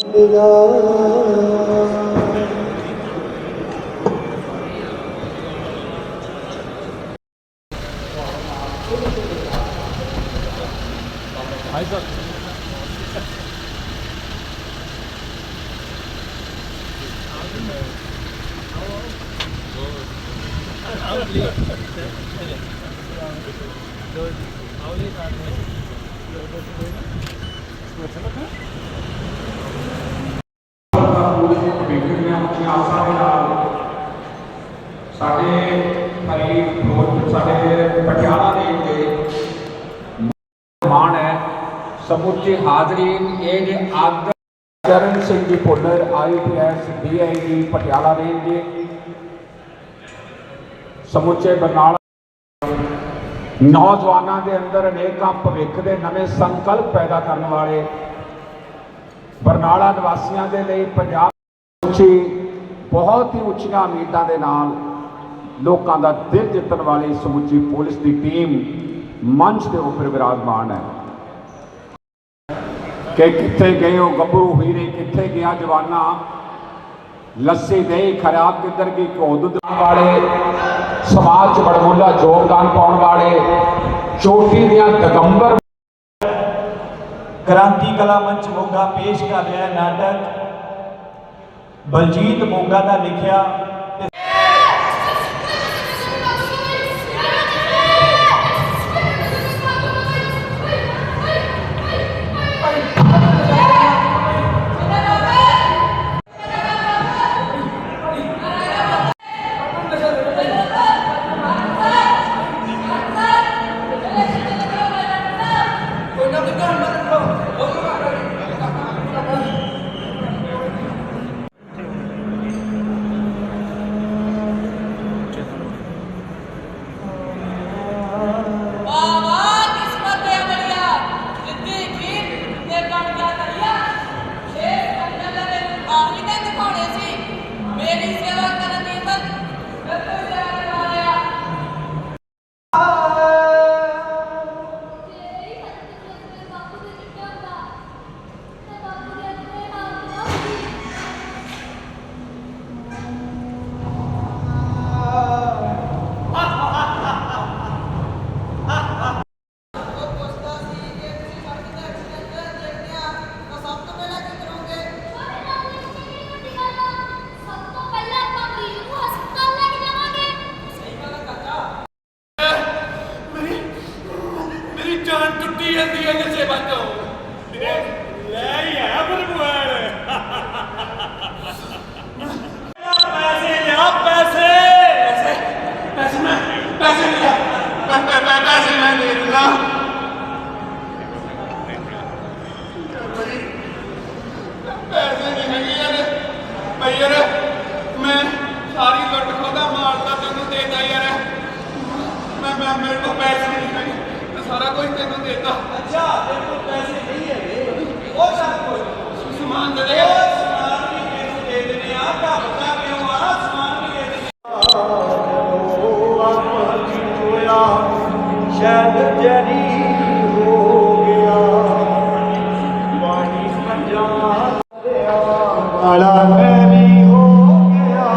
ਵਿਗੜੀਆਂ ਉੱਚੀਆਂ ਆਸਾਂ ਦੇ ਨਾਲ। ਸਾਡੇ ਫਰੀਦਕੋਟ ਸਾਡੇ ਪਟਿਆਲਾ ਦੇ ਉੱਤੇ ਮਾਣ ਹੈ। ਸਮੁੱਚੇ ਹਾਜ਼ਰੀਨ ਇਹ ਨੇ ਆਦਰ Charan Singh ji Bhullar, IPS DIG Patiala range ji ਸਮੁੱਚੇ ਬਰਨਾਲਾ ਨੌਜਵਾਨਾਂ ਦੇ ਅੰਦਰ ਅਨੇਕਾਂ ਭਵਿੱਖ ਦੇ ਨਵੇਂ ਸੰਕਲਪ ਪੈਦਾ ਕਰਨ ਵਾਲੇ ਬਰਨਾਲਾ ਨਿਵਾਸੀਆਂ ਦੇ ਲਈ ਪੰਜਾਬ ਉੱਚੀ ਬਹੁਤ ਹੀ ਉੱਚੀਆਂ ਉਮੀਦਾਂ ਦੇ ਨਾਲ ਲੋਕਾਂ ਦਾ ਦਿਲ ਜਿੱਤਣ ਵਾਲੀ ਸਮੁੱਚੀ ਪੁਲਿਸ ਦੀ ਟੀਮ ਮੰਚ ਦੇ ਉੱਪਰ ਵਿਰਾਜਮਾਨ ਹੈ। ਕਿ ਕਿੱਥੇ ਗਏ ਹੋ ਗੱਭਰੂ ਹੀਰੇ, ਕਿੱਥੇ ਗਿਆ ਜਵਾਨਾ? ਲੱਸੀ ਨਹੀਂ ਖਰਾਬ ਕਿੱਧਰ ਗਈ ਘਿਓ ਦੁੱਧ ਵਾਲੇ? ਸਮਾਜ 'ਚ ਬੜਮੁੱਲਾ ਯੋਗਦਾਨ ਪਾਉਣ ਵਾਲੇ? ਚੋਟੀ ਦੀਆਂ ਦਗੰਬਰ ਕ੍ਰਾਂਤੀ ਕਲਾ ਮੰਚ ਮੋਗਾ ਪੇਸ਼ ਕਰ ਰਿਹਾ ਨਾਟਕ। ਬਲਜੀਤ ਮੋਗਾ ਦਾ ਲਿਖਿਆ ਮੇਰੇ ਕੋਲ ਪੈਸੇ ਨਹੀਂ ਹੈਗੇ। ਮੈਂ ਸਾਰਾ ਕੁਝ ਤੈਨੂੰ ਦੇਤਾ। ਅੱਛਾ ਤੇਰੇ ਕੋਲ ਪੈਸੇ ਨਹੀਂ ਹੈਗੇ। ਉਹ ਸਭ ਕੁਝ ਸਮਾਨ ਦੇ ਦੇ। ਉਹ ਸਮਾਨ ਵੀ ਕਿਸ ਦੇ ਦੇਣੇ ਆ। ਢੱਕਦਾ ਕਿਉਂ ਆ? ਸਮਾਨ ਵੀ ਦੇ ਦੇਣੇ ਸ਼ਾਇਦ ਜਰੀ ਹੋ ਗਿਆ। ਪਾਣੀ ਪੰਜਾਂ ਵਾਲਾ ਮੈਂ ਵੀ ਹੋ ਗਿਆ।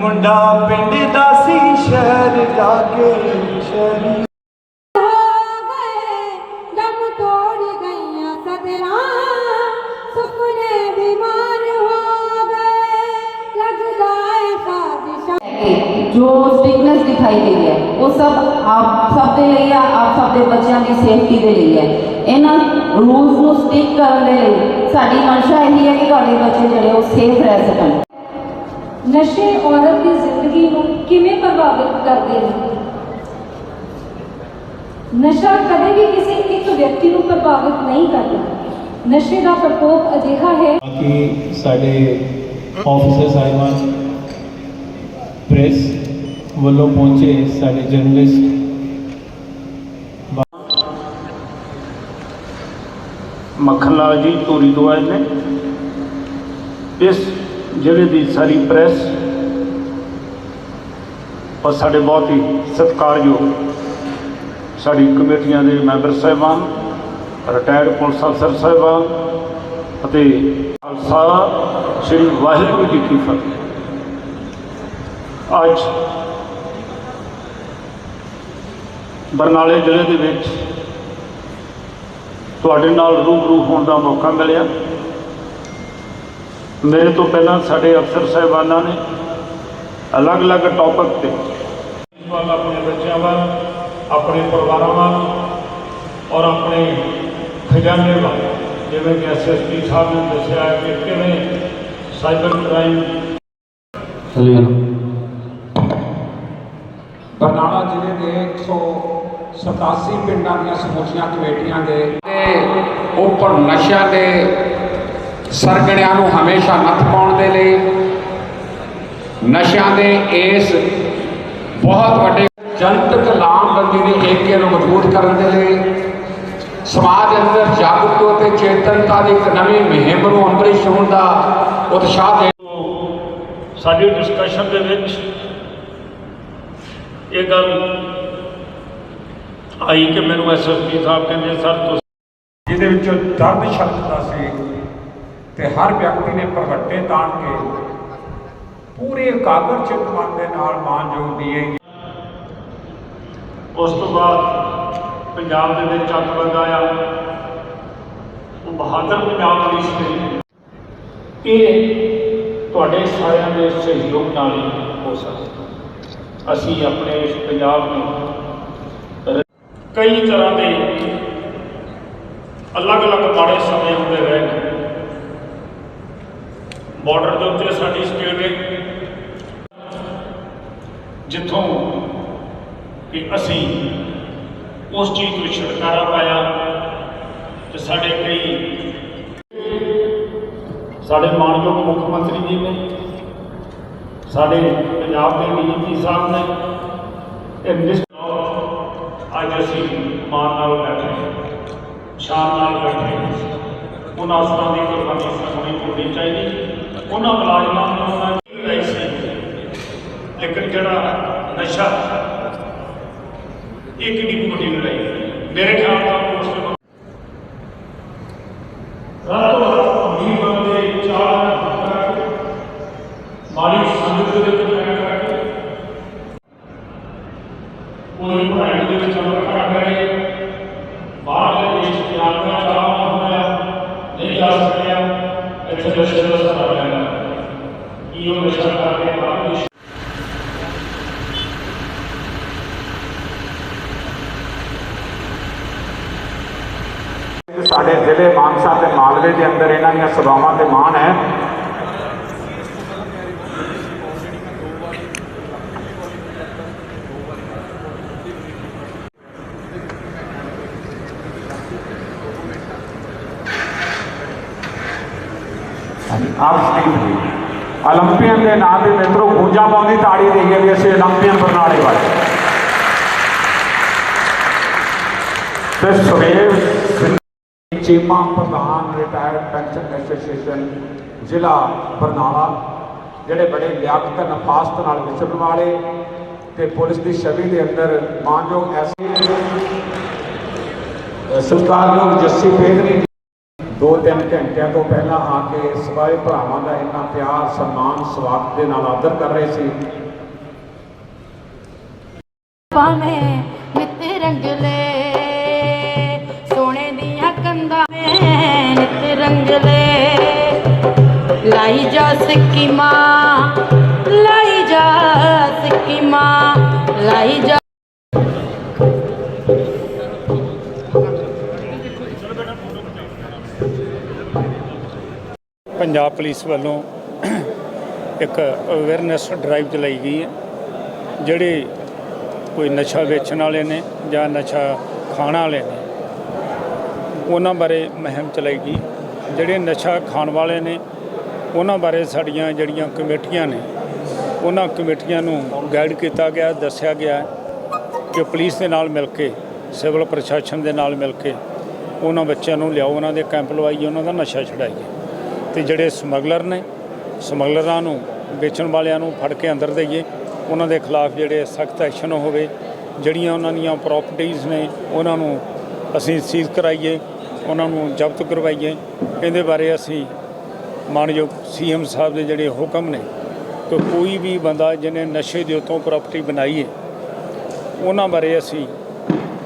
ਮੁੰਡਾ ਪਿੰਡ ਦਾ ਸੀ ਸ਼ਹਿਰ ਜਾ ਕੇ ਜੋ ਸਟ੍ਰਿਕਨੈਸ ਦਿਖਾਈ ਗਈ ਹੈ ਉਹ ਸਭ ਆਪ ਸਭ ਦੇ ਲਈ ਆ ਆਪ ਸਭ ਦੇ ਬੱਚਿਆਂ ਦੀ ਸੇਫਟੀ ਦੇ ਲਈ ਹੈ ਇਹਨਾਂ ਰੂਲਸ ਨੂੰ ਸਟਿਕ ਕਰਨ ਦੇ ਲਈ ਸਾਡੀ ਮਨਸ਼ਾ ਇਹੀ ਹੈ ਕਿ ਤੁਹਾਡੇ ਬੱਚੇ ਜਿਹੜੇ ਉਹ ਸੇਫ ਰਹਿ ਸਕਣ ਨਸ਼ੇ ਔਰਤ ਦੀ ਜ਼ਿੰਦਗੀ ਨੂੰ ਕਿਵੇਂ ਪ੍ਰਭਾਵਿਤ ਕਰਦੇ ਨੇ ਨਸ਼ਾ ਕਦੇ ਵੀ ਕਿਸੇ ਇੱਕ ਵਿਅਕਤੀ ਨੂੰ ਪ੍ਰਭਾਵਿਤ ਨਹੀਂ ਕਰਦਾ ਨਸ਼ੇ ਦਾ ਪ੍ਰਕੋਪ ਅਜਿਹਾ ਹੈ ਕਿ ਸਾਡੇ ਆਫਿਸਰ ਸਾਹਿਬਾਨ ਪ੍ਰੈਸ ਵੱਲੋਂ ਪਹੁੰਚੇ ਸਾਡੇ ਜਰਨਲਿਸਟ। ਮੱਖਣ ਲਾਲ ਜੀ, ਧੂਰੀ ਤੋਂ ਆਏ ਨੇ। ਇਸ ਜ਼ਿਲ੍ਹੇ ਦੀ ਸਾਰੀ ਪ੍ਰੈਸ ਔਰ ਸਾਡੇ ਬਹੁਤ ਹੀ ਸਤਿਕਾਰਯੋਗ ਸਾਡੀ ਕਮੇਟੀਆਂ ਦੇ ਮੈਂਬਰ ਸਾਹਿਬਾਨ ਰਿਟਾਇਰਡ ਪੁਲਿਸ ਅਫਸਰ ਸਾਹਿਬਾਨ ਅਤੇ ਖਾਲਸਾ ਸ੍ਰੀ ਵਾਹਿਗੁਰੂ ਜੀ ਕੀ ਫਤਿਹ। ਅੱਜ ਬਰਨਾਲੇ ਜ਼ਿਲ੍ਹੇ ਦੇ ਵਿੱਚ ਤੁਹਾਡੇ ਨਾਲ ਰੂਬਰੂ ਹੋਣ ਦਾ ਮੌਕਾ ਮਿਲਿਆ। ਮੇਰੇ ਤੋਂ ਪਹਿਲਾਂ ਸਾਡੇ ਅਫਸਰ ਸਾਹਿਬਾਨਾਂ ਨੇ ਅਲੱਗ-ਅਲੱਗ ਟੌਪਿਕ ਤੇ ਵੱਲ ਆਪਣੇ ਬੱਚਿਆਂ ਵੱਲ ਆਪਣੇ ਪਰਿਵਾਰਾਂ ਵੱਲ ਔਰ ਆਪਣੇ ਖਜ਼ਾਨੇ ਵੱਲ। ਜਿਵੇਂ ਕਿ ਐਸਐਸਪੀ ਸਾਹਿਬ ਨੇ ਦੱਸਿਆ ਹੈ ਕਿ ਕਿਵੇਂ ਸਾਈਬਰ ਕ੍ਰਾਈਮ ਬਰਨਾਲਾ ਜ਼ਿਲ੍ਹੇ ਦੇ 187 ਪਿੰਡਾਂ ਦੀਆਂ ਸਮੁੱਚੀਆਂ ਕਮੇਟੀਆਂ ਦੇ ਤੇ ਉੱਪਰ ਨਸ਼ਿਆਂ ਦੇ ਸਰਗਣਿਆਂ ਨੂੰ ਹਮੇਸ਼ਾ ਨੱਥ ਪਾਉਣ ਦੇ ਲਈ ਨਸ਼ਿਆਂ ਦੇ ਇਸ ਬਹੁਤ ਵੱਡੇ ਜਨਤਕ ਲਾਮਬੰਦੀ ਦੇ ਏਕੇ ਨੂੰ ਮਜ਼ਬੂਤ ਕਰਨ ਦੇ ਲਈ ਸਮਾਜ ਅੰਦਰ ਜਾਗਰੂਕਤਾ ਅਤੇ ਚੇਤਨਤਾ ਦੀ ਇੱਕ ਨਵੀਂ ਮੁਹਿੰਮ ਨੂੰ ਅੰਮ੍ਰਿਤ ਹੋਣ ਦਾ ਉਤਸ਼ਾਹ ਦੇ ਸਾਡੀ ਡਿਸਕਸ਼ਨ ਦੇ ਵਿੱਚ ਇਹ ਗੱਲ ਆਈ ਕਿ ਮੈਨੂੰ ਐਸਐਸਪੀ ਸਾਹਿਬ ਕਹਿੰਦੇ ਸਰ ਤੁਸੀਂ ਜਿਹਦੇ ਵਿੱਚੋਂ ਦਰਦ ਸ਼ਬਦ ਦਾ ਸੀ ਤੇ ਹਰ ਵਿਅਕਤੀ ਨੇ ਪ੍ਰਗਟੇ ਤਾਣ ਕੇ ਪੂਰੇ ਇਕਾਗਰਚਿਤ ਮਨ ਦੇ ਨਾਲ ਮਾਨਯੋਗ ਡੀਆਈ ਉਸ ਤੋਂ ਬਾਅਦ ਪੰਜਾਬ ਦੇ ਵਿੱਚ ਅੱਗ ਲਗਾਇਆ। ਉਹ ਬਹਾਦਰ ਪੰਜਾਬ ਪੁਲਿਸ ਨੇ ਇਹ ਤੁਹਾਡੇ ਸਾਰਿਆਂ ਦੇ ਸਹਿਯੋਗ ਨਾਲ ਹੀ ਹੋ ਸਕਦਾ। ਅਸੀਂ ਆਪਣੇ ਇਸ ਪੰਜਾਬ ਨੂੰ ਕਈ ਤਰ੍ਹਾਂ ਦੇ ਅਲੱਗ-ਅਲੱਗ ਮਾੜੇ ਸਮੇਂ ਹੁੰਦੇ ਰਹੇ ਨੇ। ਬਾਰਡਰ ਦੇ ਉੱਤੇ ਸਾਡੀ ਸਟੇਟ ਹੈ ਜਿੱਥੋਂ ਕਿ ਅਸੀਂ ਉਸ ਚੀਜ਼ ਨੂੰ ਛੁਟਕਾਰਾ ਪਾਇਆ ਤੇ ਸਾਡੇ ਕਈ ਸਾਡੇ ਮਾਨਯੋਗ ਮੁੱਖ ਮੰਤਰੀ ਜੀ ਨੇ, ਸਾਡੇ ਪੰਜਾਬ ਦੇ ਡੀਜੀਪੀ ਸਾਹਿਬ ਨੇ ਇਹ ਅੱਜ ਅਸੀਂ ਮਾਨ ਨਾਲ ਬੈਠੇ ਸ਼ਾਨ ਨਾਲ ਬੈਠੇ ਉਹਨਾਂ ਅਸਰਾਂ ਦੀ ਕੁਰਬਾਨੀ ਸਾਨੂੰ ਹੋਣੀ ਚਾਹੀਦੀ। ਉਹਨਾਂ ਮੁਲਾਜ਼ਮਾਂ ਨੂੰ ਉਹਨਾਂ ਦੀ ਸੀ ਲੇਕਿਨ ਜਿਹੜਾ ਨਸ਼ਾ, ਇਹ ਕਿੰਨੀ ਵੱਡੀ ਲੜਾਈ ਮੇਰੇ ਖਿਆਲ ਨਾਲ ਉਸ ਤੋਂ ਰਾਤੋਂ ਰਾਤ ਅਮੀਰ ਬੰਦੇ ਚਾਰ ਕਰਕੇ ਮਾੜੀ ਸੰਗਤ ਦੇ ਵਿੱਚ ਰਹਿ ਕਰਕੇ ਕੋਈ ਪੜ੍ਹਾਈ ਦੇ ਵਿੱਚ ਅਮਰ ਕਰੇ ਬਾਹਰ ਦੇ ਦੇਸ਼ ਦੇ ਆਦਮੀਆਂ ਦਾ ਆਉਣਾ ਹੋਇਆ ਨਹੀਂ ਜਾ ਇੱਥੇ ਨਸ਼ੇ ਦਾ ਸਹਾਰਾ ਲੈਣਾ ਕੀ ਉਹ ਨਸ਼ਾ ਕਰਕੇ ਬਾਹਰ ਦੇਸ਼ ਸਾਡੇ ਜ਼ਿਲ੍ਹੇ ਮਾਨਸਾ ਤੇ ਮਾਲਵੇ ਦੇ ਅੰਦਰ ਇਹਨਾਂ ਦੀਆਂ ਸੇਵਾਵਾਂ ਤੇ ਮਾਣ ਹੈ। ਆਪ ਸਟੇਜ ਤੇ 올림픽 ਦੇ ਨਾਂ ਦੇ ਮਿੱਤਰੋ, ਗੂੰਜਾਂ ਪਾਉਂਦੀ ਤਾੜੀ ਦੇਈਏ ਵੀ ਅਸੀਂ 올림픽 ਬਰਨਾਲੇ ਵਾਲੇ। ਤੇ ਸੁਰੇਵ ਚੀਮਾ ਪ੍ਰਧਾਨ ਰਿਟਾਇਰਡ ਪੈਨਸ਼ਨ ਐਸੋਸੀਏਸ਼ਨ ਜ਼ਿਲ੍ਹਾ ਬਰਨਾਲਾ, ਜਿਹੜੇ ਬੜੇ ਲਿਆਕਤ ਨਫਾਸਤ ਨਾਲ ਵਿਚਰਨ ਵਾਲੇ ਤੇ ਪੁਲਿਸ ਦੀ ਛਵੀ ਦੇ ਅੰਦਰ ਮਾਨਯੋਗ ਐਸੀ ਸਰਕਾਰ ਜੱਸੀ ਪੇਦਰੀ ਦੋ ਤਿੰਨ ਘੰਟਿਆਂ ਤੋਂ ਪਹਿਲਾਂ ਆ ਕੇ ਸਵਾਏ ਭਰਾਵਾਂ ਦਾ ਇੰਨਾ ਪਿਆਰ, ਸਨਮਾਨ, ਸਵਾਗਤ ਦੇ ਨਾਲ ਆਦਰ ਕਰ ਰਹੇ ਸੀ। ਪਾਵੇਂ ਨਿੱਤ ਰੰਗਲੇ ਸੋਨੇ ਦੀਆਂ ਕੰਧਾਂ ਨੇ ਨਿੱਤ ਰੰਗਲੇ ਲਾਈ ਜਾ ਸਿੱਕੀਮਾਂ, ਲਾਈ ਜਾ ਸਿੱਕੀਮਾਂ, ਲਾਈ ਜਾ ਪੰਜਾਬ ਪੁਲਿਸ ਵੱਲੋਂ ਇੱਕ ਅਵੇਅਰਨੈਸ ਡਰਾਈਵ ਚਲਾਈ ਗਈ ਹੈ, ਜਿਹੜੇ ਕੋਈ ਨਸ਼ਾ ਵੇਚਣ ਵਾਲੇ ਨੇ ਜਾਂ ਨਸ਼ਾ ਖਾਣ ਵਾਲੇ ਨੇ, ਉਹਨਾਂ ਬਾਰੇ ਮੁਹਿੰਮ ਚਲਾਈ ਗਈ। ਜਿਹੜੇ ਨਸ਼ਾ ਖਾਣ ਵਾਲੇ ਨੇ, ਉਹਨਾਂ ਬਾਰੇ ਸਾਡੀਆਂ ਜਿਹੜੀਆਂ ਕਮੇਟੀਆਂ ਨੇ, ਉਹਨਾਂ ਕਮੇਟੀਆਂ ਨੂੰ ਗਾਈਡ ਕੀਤਾ ਗਿਆ, ਦੱਸਿਆ ਗਿਆ ਕਿ ਪੁਲਿਸ ਦੇ ਨਾਲ ਮਿਲ ਕੇ, ਸਿਵਲ ਪ੍ਰਸ਼ਾਸਨ ਦੇ ਨਾਲ ਮਿਲ ਕੇ, ਉਹਨਾਂ ਬੱਚਿਆਂ ਨੂੰ ਲਿਆਓ, ਉਹਨਾਂ ਦੇ ਕੈਂਪ ਲਵਾਈਏ, ਉਹਨਾਂ ਦਾ ਨਸ਼ਾ ਛੁਡਾਈਏ। ਤੇ ਜਿਹੜੇ ਸਮਗਲਰ ਨੇ, ਸਮਗਲਰਾਂ ਨੂੰ, ਵੇਚਣ ਵਾਲਿਆਂ ਨੂੰ ਫੜ ਕੇ ਅੰਦਰ ਦੇਈਏ। ਉਹਨਾਂ ਦੇ ਖਿਲਾਫ ਜਿਹੜੇ ਸਖਤ ਐਕਸ਼ਨ ਹੋਵੇ ਜਿਹੜੀਆਂ ਉਹਨਾਂ ਦੀਆਂ ਪ੍ਰਾਪਰਟੀਆਂ ਨੇ, ਉਹਨਾਂ ਨੂੰ ਅਸੀਂ ਸੀਜ਼ ਕਰਾਈਏ, ਉਹਨਾਂ ਨੂੰ ਜ਼ਬਤ ਕਰਵਾਈਏ। ਇਹਦੇ ਬਾਰੇ ਅਸੀਂ ਮਾਨਯੋਗ ਸੀਐਮ ਸਾਹਿਬ ਦੇ ਜਿਹੜੇ ਹੁਕਮ ਨੇ, ਕਿ ਕੋਈ ਵੀ ਬੰਦਾ ਜਿਹਨੇ ਨਸ਼ੇ ਦੇ ਉੱਤੋਂ ਪ੍ਰਾਪਰਟੀ ਬਣਾਈ ਹੈ, ਉਹਨਾਂ ਬਾਰੇ ਅਸੀਂ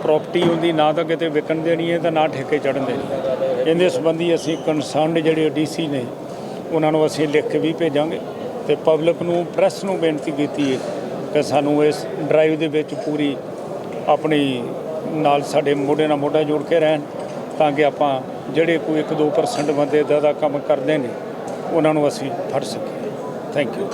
ਪ੍ਰਾਪਰਟੀ ਉਹਦੀ ਨਾ ਤਾਂ ਕਿਤੇ ਵਿਕਣ ਦੇਣੀ ਹੈ ਤਾਂ ਨਾ ਠੇਕੇ ਚੜਨ ਦੇਣੀ ਇਹਦੇ ਸੰਬੰਧੀ ਅਸੀਂ ਕੰਸਰਨਡ ਜਿਹੜੇ ਡੀਸੀ ਨੇ, ਉਹਨਾਂ ਨੂੰ ਅਸੀਂ ਲਿਖ ਕੇ ਵੀ ਭੇਜਾਂਗੇ ਤੇ ਪਬਲਿਕ ਨੂੰ ਪ੍ਰੈਸ ਨੂੰ ਬੇਨਤੀ ਕੀਤੀ ਹੈ ਕਿ ਸਾਨੂੰ ਇਸ ਡਰਾਈਵ ਦੇ ਵਿੱਚ ਪੂਰੀ ਆਪਣੀ ਨਾਲ ਸਾਡੇ ਮੋਢੇ ਨਾਲ ਮੋਢਾ ਜੋੜ ਕੇ ਰਹਿਣ ਤਾਂ ਕਿ ਆਪਾਂ ਜਿਹੜੇ ਕੋਈ 1-2% ਬੰਦੇ ਇੱਦਾਂ ਦਾ ਕੰਮ ਕਰਦੇ ਨੇ, ਉਹਨਾਂ ਨੂੰ ਅਸੀਂ ਫੜ ਸਕੀਏ। ਥੈਂਕ ਯੂ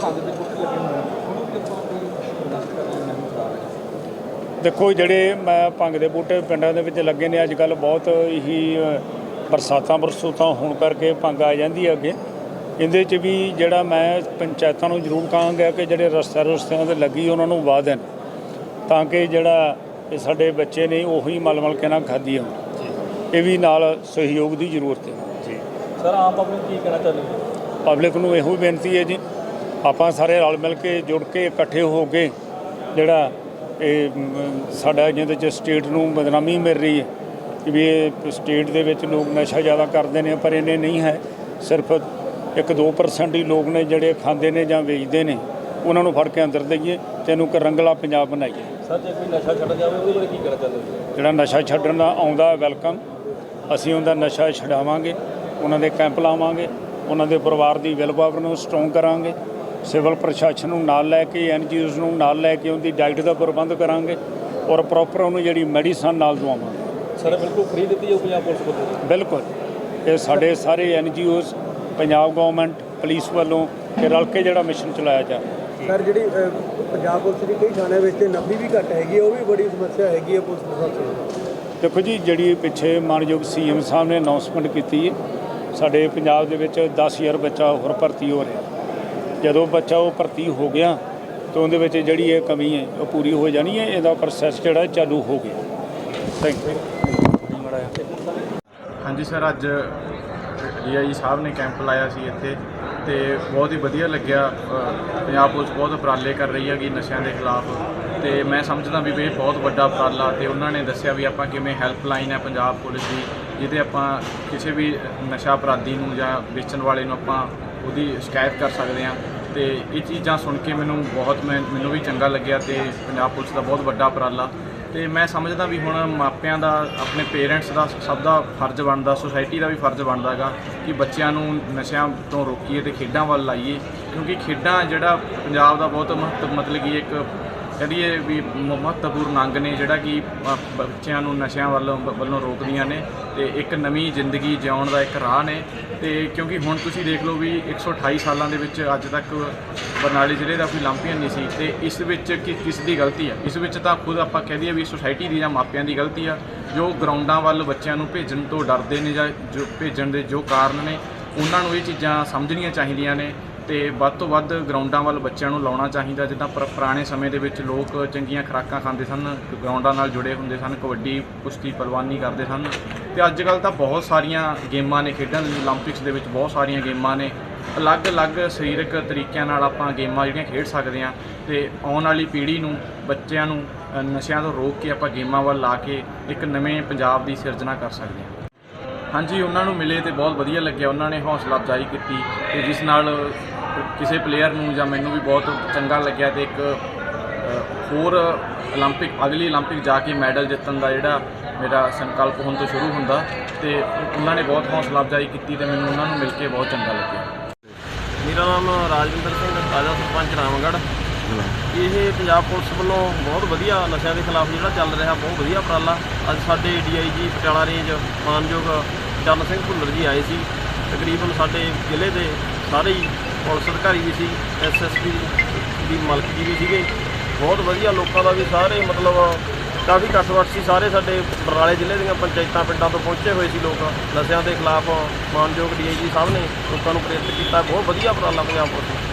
ਦੇਖੋ ਜਿਹੜੇ ਮੈਂ ਭੰਗ ਦੇ ਬੂਟੇ ਪਿੰਡਾਂ ਦੇ ਵਿੱਚ ਲੱਗੇ ਨੇ, ਅੱਜ ਕੱਲ ਬਹੁਤ ਹੀ ਬਰਸਾਤਾਂ ਬਰਸੂਤਾਂ ਹੋਣ ਕਰਕੇ ਭੰਗ ਆ ਜਾਂਦੀ ਹੈ ਅੱਗੇ। ਇਹਦੇ 'ਚ ਵੀ ਜਿਹੜਾ ਮੈਂ ਪੰਚਾਇਤਾਂ ਨੂੰ ਜ਼ਰੂਰ ਕਹਾਂਗਾ ਕਿ ਜਿਹੜੇ ਰਸਤੇ ਰਸਤਿਆਂ ਤੇ ਲੱਗੀ ਉਹਨਾਂ ਨੂੰ ਵਾਹ ਦੇਣ ਤਾਂ ਕਿ ਜਿਹੜਾ ਇਹ ਸਾਡੇ ਬੱਚੇ ਨੇ ਉਹੀ ਮਲ ਮਲ ਕੇ ਨਾ ਖਾਦੀ ਹੋਣ। ਇਹ ਵੀ ਨਾਲ ਸਹਿਯੋਗ ਦੀ ਜ਼ਰੂਰਤ ਹੈ। ਜੀ। ਸਰ ਆਮ ਪਬਲਿਕ ਕੀ ਕਹਿਣਾ ਚਾਹੁੰਦੇ ਹੋ? ਪਬਲਿਕ ਨੂੰ ਇਹੋ ਬੇਨਤੀ ਹੈ ਜੀ ਆਪਾਂ ਸਾਰੇ ਰਲ ਮਿਲ ਕੇ ਜੁੜ ਕੇ ਇਕੱਠੇ ਹੋ ਕੇ ਜਿਹੜਾ ਇਹ ਸਾਡਾ ਜਿਹਦੇ ਚ ਸਟੇਟ ਨੂੰ ਬਦਨਾਮੀ ਮਿਲ ਰਹੀ ਹੈ ਕਿ ਵੀ ਇਹ ਸਟੇਟ ਦੇ ਵਿੱਚ ਲੋਕ ਨਸ਼ਾ ਜ਼ਿਆਦਾ ਕਰਦੇ ਨੇ ਪਰ ਇਹਨੇ ਨਹੀਂ ਹੈ। ਸਿਰਫ 1-2% ਹੀ ਲੋਕ ਨੇ ਜਿਹੜੇ ਖਾਂਦੇ ਨੇ ਜਾਂ ਵੇਚਦੇ ਨੇ। ਉਹਨਾਂ ਨੂੰ ਫੜ ਕੇ ਅੰਦਰ ਦਈਏ ਤੇ ਇਹਨੂੰ ਇੱਕ ਰੰਗਲਾ ਪੰਜਾਬ ਬਣਾਈਏ। ਸਰ ਜੇ ਕੋਈ ਨਸ਼ਾ ਛੱਡ ਜਾਵੇ ਉਹਦੇ ਬਾਰੇ ਕੀ ਕਹਿਣਾ ਚਾਹੁੰਦੇ ਜਿਹੜਾ ਨਸ਼ਾ ਛੱਡਣ ਦਾ ਆਉਂਦਾ ਵੈਲਕਮ ਅਸੀਂ ਉਹਦਾ ਨਸ਼ਾ ਛਡਾਵਾਂਗੇ ਉਹਨਾਂ ਦੇ ਕੈਂਪ ਲਾਵਾਂਗੇ ਉਹਨਾਂ ਦੇ ਪਰਿਵਾਰ ਦੀ ਵਿਲ ਪਾਵਰ ਨੂੰ ਸਟਰੋਂਗ ਕਰਾਂਗੇ ਸਿਵਲ ਪ੍ਰਸ਼ਾਸਨ ਨੂੰ ਨਾਲ ਲੈ ਕੇ ਐਨਜੀਓਜ਼ ਨੂੰ ਨਾਲ ਲੈ ਕੇ ਉਹਦੀ ਡਾਈਟ ਦਾ ਪ੍ਰਬੰਧ ਕਰਾਂਗੇ ਔਰ ਪ੍ਰੋਪਰ ਉਹਨੂੰ ਜਿਹੜੀ ਮੈਡੀਸਨ ਨਾਲ ਦਵਾਵਾਂਗੇ। ਸਰ ਬਿਲਕੁਲ ਫ੍ਰੀ ਦਿੱਤੀ ਜਾਊ ਪੰਜਾਬ ਪੁਲਿਸ ਵੱਲੋਂ ਬਿਲਕੁਲ। ਇਹ ਸਾਡੇ ਸਾਰੇ ਐਨਜੀਓਜ਼ ਪੰਜਾਬ ਗਵਰਨਮੈਂਟ ਪੁਲਿਸ ਵੱਲੋਂ ਇਹ ਰਲ ਕੇ ਜਿਹੜਾ ਮਿਸ਼ਨ ਚਲਾਇਆ ਜਾ ਸਰ ਜਿਹੜੀ ਪੰਜਾਬ ਪੁਲਿਸ ਦੀ ਕਈ ਥਾਣਿਆਂ ਵਿੱਚ ਤੇ ਨਬੀ ਵੀ ਘੱਟ ਹੈਗੀ ਉਹ ਵੀ ਬੜੀ ਸਮੱਸਿਆ ਹੈਗੀ ਹੈ ਪੁਲਿਸ ਪ੍ਰਸ਼ਾਸਨ ਦੀ ਦੇਖੋ ਜੀ ਜਿਹੜੀ ਪਿੱਛੇ ਮਾਨਯੋਗ ਸੀਐਮ ਸਾਹਿਬ ਨੇ ਅਨਾਉਂਸਮੈਂਟ ਕੀਤੀ ਹੈ ਸਾਡੇ ਪੰਜਾਬ ਦੇ ਵਿੱਚ 10000 ਬੱਚਾ ਹੋਰ ਭਰਤੀ ਹੋ ਰਿਹਾ। ਜਦੋਂ ਬੱਚਾ ਉਹ ਭਰਤੀ ਹੋ ਗਿਆ ਤਾਂ ਉਹਦੇ ਵਿੱਚ ਜਿਹੜੀ ਇਹ ਕਮੀ ਹੈ ਉਹ ਪੂਰੀ ਹੋ ਜਾਣੀ ਹੈ ਇਹਦਾ ਪ੍ਰੋਸੈਸ ਜਿਹੜਾ ਚਾਲੂ ਹੋ ਗਿਆ। ਹਾਂਜੀ ਸਰ, ਅੱਜ ਡੀਆਈ ਸਾਹਿਬ ਨੇ ਕੈਂਪ ਲਾਇਆ ਸੀ ਇੱਥੇ ਤੇ ਬਹੁਤ ਹੀ ਵਧੀਆ ਲੱਗਿਆ। ਪੰਜਾਬ ਪੁਲਿਸ ਬਹੁਤ ਉਪਰਾਲੇ ਕਰ ਰਹੀ ਹੈਗੀ ਨਸ਼ਿਆਂ ਦੇ ਖਿਲਾਫ ਤੇ ਮੈਂ ਸਮਝਦਾ ਵੀ ਇਹ ਬਹੁਤ ਵੱਡਾ ਉਪਰਾਲਾ ਤੇ ਉਹਨਾਂ ਨੇ ਦੱਸਿਆ ਵੀ ਆਪਾਂ ਕਿਵੇਂ ਹੈਲਪਲਾਈਨ ਹੈ ਪੰਜਾਬ ਪੁਲਿਸ ਦੀ, ਜਿਹਦੇ ਆਪਾਂ ਕਿਸੇ ਵੀ ਨਸ਼ਾ ਅਪਰਾਧੀ ਨੂੰ ਜਾਂ ਵੇਚਣ ਵਾਲੇ ਨੂੰ ਆਪਾਂ ਉਹਦੀ ਸ਼ਿਕਾਇਤ ਕਰ ਸਕਦੇ ਹਾਂ। ਤੇ ਇਹ ਚੀਜ਼ਾਂ ਸੁਣ ਕੇ ਮੈਨੂੰ ਬਹੁਤ, ਮੈਂ, ਮੈਨੂੰ ਵੀ ਚੰਗਾ ਲੱਗਿਆ ਤੇ ਪੰਜਾਬ ਪੁਲਿਸ ਦਾ ਬਹੁਤ ਵੱਡਾ ਉਪਰਾਲਾ। ਤੇ ਮੈਂ ਸਮਝਦਾ ਵੀ ਹੁਣ ਮਾਪਿਆਂ ਦਾ, ਆਪਣੇ ਪੇਰੈਂਟਸ ਦਾ ਸਭ ਦਾ ਫਰਜ਼ ਬਣਦਾ ਸੋਸਾਇਟੀ ਦਾ ਵੀ ਫਰਜ਼ ਬਣਦਾ ਹੈਗਾ ਕਿ ਬੱਚਿਆਂ ਨੂੰ ਨਸ਼ਿਆਂ ਤੋਂ ਰੋਕੀਏ ਤੇ ਖੇਡਾਂ ਵੱਲ ਲਾਈਏ, ਕਿਉਂਕਿ ਖੇਡਾਂ ਜਿਹੜਾ ਪੰਜਾਬ ਦਾ ਬਹੁਤ ਮਹੱਤਵ, ਮਤਲਬ ਕਿ ਇੱਕ ਕਹਦੀਏ ਵੀ ਮਹੱਤਵਪੂਰਨ ਅੰਗ ਨੇ, ਜਿਹੜਾ ਕਿ ਬੱਚਿਆਂ ਨੂੰ ਨਸ਼ਿਆਂ ਵੱਲੋਂ ਵੱਲੋਂ ਰੋਕਦੀਆਂ ਨੇ ਤੇ ਇੱਕ ਨਵੀਂ ਜ਼ਿੰਦਗੀ ਜਿਉਣ ਦਾ ਇੱਕ ਰਾਹ ਨੇ ਤੇ ਕਿਉਂਕਿ ਹੁਣ ਤੁਸੀਂ ਦੇਖ ਲਓ ਵੀ 128 ਸਾਲਾਂ ਦੇ ਵਿੱਚ ਅੱਜ ਤੱਕ ਬਰਨਾਲੇ ਜ਼ਿਲ੍ਹੇ ਦਾ ਕੋਈ ਲੰਪੀਅਨ ਨਹੀਂ ਸੀ ਤੇ ਇਸ ਵਿੱਚ ਕਿਸ ਦੀ ਗਲਤੀ ਆ? ਇਸ ਵਿੱਚ ਤਾਂ ਖੁਦ ਆਪਾਂ ਕਹਿ ਦਈਏ ਵੀ ਸੁਸਾਇਟੀ ਦੀ ਜਾਂ ਮਾਪਿਆਂ ਦੀ ਗਲਤੀ ਆ, ਜੋ ਗਰਾਊਂਡਾਂ ਵੱਲ ਬੱਚਿਆਂ ਨੂੰ ਭੇਜਣ ਤੋਂ ਡਰਦੇ ਨੇ ਜਾਂ ਜੋ ਭੇਜਣ ਦੇ ਜੋ ਕਾਰਨ ਨੇ, ਉਹਨਾਂ ਨੂੰ ਇਹ ਚੀਜ਼ਾਂ ਸਮਝਣੀਆਂ ਚਾਹੀਦੀਆਂ ਨੇ ਤੇ ਵੱਧ ਤੋਂ ਵੱਧ ਗਰਾਊਂਡਾਂ ਵੱਲ ਬੱਚਿਆਂ ਨੂੰ ਲਾਉਣਾ ਚਾਹੀਦਾ, ਜਿੱਦਾਂ ਪੁਰਾਣੇ ਸਮੇਂ ਦੇ ਵਿੱਚ ਲੋਕ ਚੰਗੀਆਂ ਖੁਰਾਕਾਂ ਖਾਂਦੇ ਸਨ, ਗਰਾਊਂਡਾਂ ਨਾਲ ਜੁੜੇ ਹੁੰਦੇ ਸਨ, ਕਬੱਡੀ, ਕੁਸ਼ਤੀ ਪਹਿਲਵਾਨੀ ਕਰਦੇ ਸਨ ਤੇ ਅੱਜ ਕੱਲ ਤਾਂ ਬਹੁਤ ਸਾਰੀਆਂ ਗੇਮਾਂ ਨੇ ਖੇਡਣ ਲਈ 올림픽ਸ ਦੇ ਵਿੱਚ ਬਹੁਤ ਸਾਰੀਆਂ ਗੇਮਾਂ ਨੇ। ਅਲੱਗ-ਅਲੱਗ ਸਰੀਰਕ ਤਰੀਕਿਆਂ ਨਾਲ ਆਪਾਂ ਗੇਮਾਂ ਜਿਹੜੀਆਂ ਖੇਡ ਸਕਦੇ ਆ ਤੇ ਆਉਣ ਵਾਲੀ ਪੀੜ੍ਹੀ ਨੂੰ, ਬੱਚਿਆਂ ਨੂੰ ਨਸ਼ਿਆਂ ਤੋਂ ਰੋਕ ਕੇ ਆਪਾਂ ਗੇਮਾਂ ਵੱਲ ਲਾ ਕੇ ਇੱਕ ਨਵੇਂ ਪੰਜਾਬ ਦੀ ਸਿਰਜਣਾ ਕਰ ਸਕਦੇ ਆ ਹਾਂਜੀ, ਉਹਨਾਂ ਨੂੰ ਮਿਲੇ ਤੇ ਬਹੁਤ ਵਧੀਆ ਲੱਗਿਆ, ਉਹਨਾਂ ਨੇ ਹੌਸਲਾ ਅਫਜ਼ਾਈ ਕੀਤੀ ਤੇ ਜਿਸ ਨਾਲ ਕਿਸੇ ਪਲੇਅਰ ਨੂੰ ਜਾਂ ਮੈਨੂੰ ਵੀ ਬਹੁਤ ਚੰਗਾ ਲੱਗਿਆ ਤੇ ਇੱਕ ਅ, ਹੋਰ 올림픽 ਅਗਲੀ 올림픽 ਜਾ ਕੇ ਮੈਡਲ ਜਿੱਤਣ ਦਾ ਜਿਹੜਾ ਮੇਰਾ ਸੰਕਲਪ ਹੁਣ ਤੋਂ ਸ਼ੁਰੂ ਹੁੰਦਾ ਤੇ ਉਹਨਾਂ ਨੇ ਬਹੁਤ ਹੌਸਲਾ ਅਫਜ਼ਾਈ ਕੀਤੀ ਤੇ ਮੈਨੂੰ ਉਹਨਾਂ ਨੂੰ ਮਿਲ ਕੇ ਬਹੁਤ ਚੰਗਾ ਲੱਗਿਆ ਮੇਰਾ ਨਾਮ ਰਾਜਵਿੰਦਰ ਸਿੰਘ ਤਾਜ਼ਾ ਸਰਪੰਚ ਰਾਮਗੜ੍ਹ ਇਹ ਪੰਜਾਬ ਪੁਲਿਸ ਵੱਲੋਂ ਬਹੁਤ ਵਧੀਆ ਨਸ਼ਿਆਂ ਦੇ ਖਿਲਾਫ ਜਿਹੜਾ ਚੱਲ ਰਿਹਾ ਬਹੁਤ ਵਧੀਆ ਉਪਰਾਲਾ ਅੱਜ ਸਾਡੇ ਡੀਆਈਜੀ ਪਟਿਆਲਾ ਰੇਂਜ ਮਾਨਯੋਗ ਚਰਨ ਸਿੰਘ ਭੁੱਲਰ ਜੀ ਆਏ ਸੀ ਤਕਰੀਬਨ ਸਾਡੇ ਜ਼ਿਲ੍ਹੇ ਦੇ ਸਾਰੇ ਹੀ ਪੁਲਿਸ ਅਧਿਕਾਰੀ ਵੀ ਸੀ ਐਸਐਸਪੀ ਦੀ ਮਲਕ ਜੀ ਵੀ ਸੀਗੇ। ਬਹੁਤ ਵਧੀਆ ਲੋਕਾਂ ਦਾ ਵੀ ਸਾਰੇ ਮਤਲਬ ਕਾਫੀ ਘੱਟ ਸੀ, ਸਾਰੇ ਸਾਡੇ ਬਰਨਾਲੇ ਜ਼ਿਲ੍ਹੇ ਦੀਆਂ ਪੰਚਾਇਤਾਂ ਪਿੰਡਾਂ ਤੋਂ ਪਹੁੰਚੇ ਹੋਏ ਸੀ ਲੋਕ, ਨਸ਼ਿਆਂ ਦੇ ਖਿਲਾਫ ਮਾਨਯੋਗ ਡੀਆਈਜੀ ਸਾਹਿਬ ਨੇ ਲੋਕਾਂ ਨੂੰ ਪ੍ਰੇਰਿਤ ਕੀਤਾ। ਬਹੁਤ ਵਧੀਆ ਉਪਰਾਲਾ ਪੰਜਾਬ ਪੁਲਿਸ